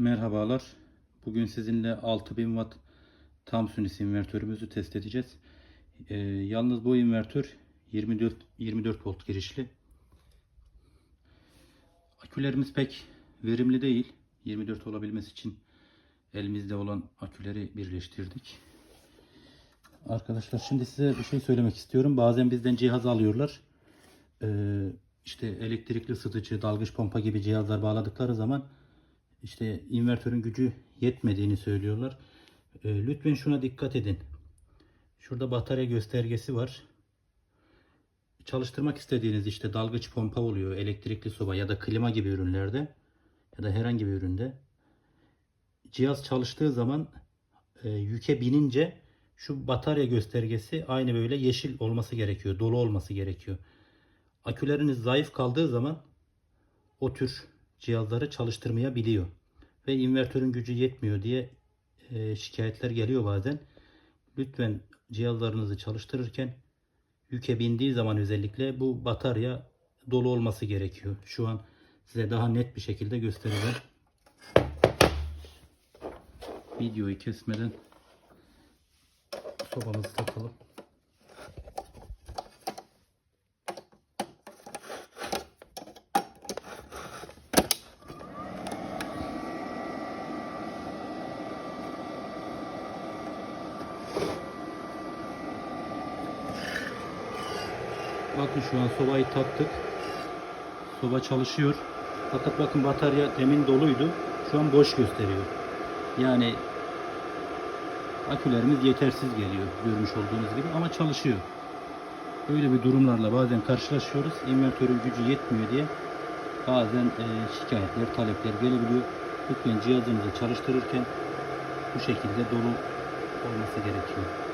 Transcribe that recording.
Merhabalar. Bugün sizinle 6000 watt tam sünnis invertörümüzü test edeceğiz. Ee, yalnız bu invertör 24 24 volt girişli. Akülerimiz pek verimli değil. 24 olabilmesi için elimizde olan aküleri birleştirdik. Arkadaşlar şimdi size bir şey söylemek istiyorum. Bazen bizden cihaz alıyorlar. Ee, işte elektrikli ısıtıcı, dalgıç pompa gibi cihazlar bağladıkları zaman işte invertörün gücü yetmediğini söylüyorlar. Ee, lütfen şuna dikkat edin. Şurada batarya göstergesi var. Çalıştırmak istediğiniz işte dalgıç pompa oluyor, elektrikli soba ya da klima gibi ürünlerde ya da herhangi bir üründe cihaz çalıştığı zaman e, yüke binince şu batarya göstergesi aynı böyle yeşil olması gerekiyor, dolu olması gerekiyor. Aküleriniz zayıf kaldığı zaman o tür cihazları çalıştırmayabiliyor. Ve invertörün gücü yetmiyor diye e, şikayetler geliyor bazen. Lütfen cihazlarınızı çalıştırırken yüke bindiği zaman özellikle bu batarya dolu olması gerekiyor. Şu an size daha net bir şekilde göstereceğim. Videoyu kesmeden sobamızı takalım. Bakın şu an sobayı taktık. Soba çalışıyor. Fakat bakın batarya demin doluydu. Şu an boş gösteriyor. Yani akülerimiz yetersiz geliyor görmüş olduğunuz gibi ama çalışıyor. Böyle bir durumlarla bazen karşılaşıyoruz. İnvertörün gücü yetmiyor diye bazen e, şikayetler, talepler gelebiliyor. Lütfen cihazınızı çalıştırırken bu şekilde dolu olması gerekiyor.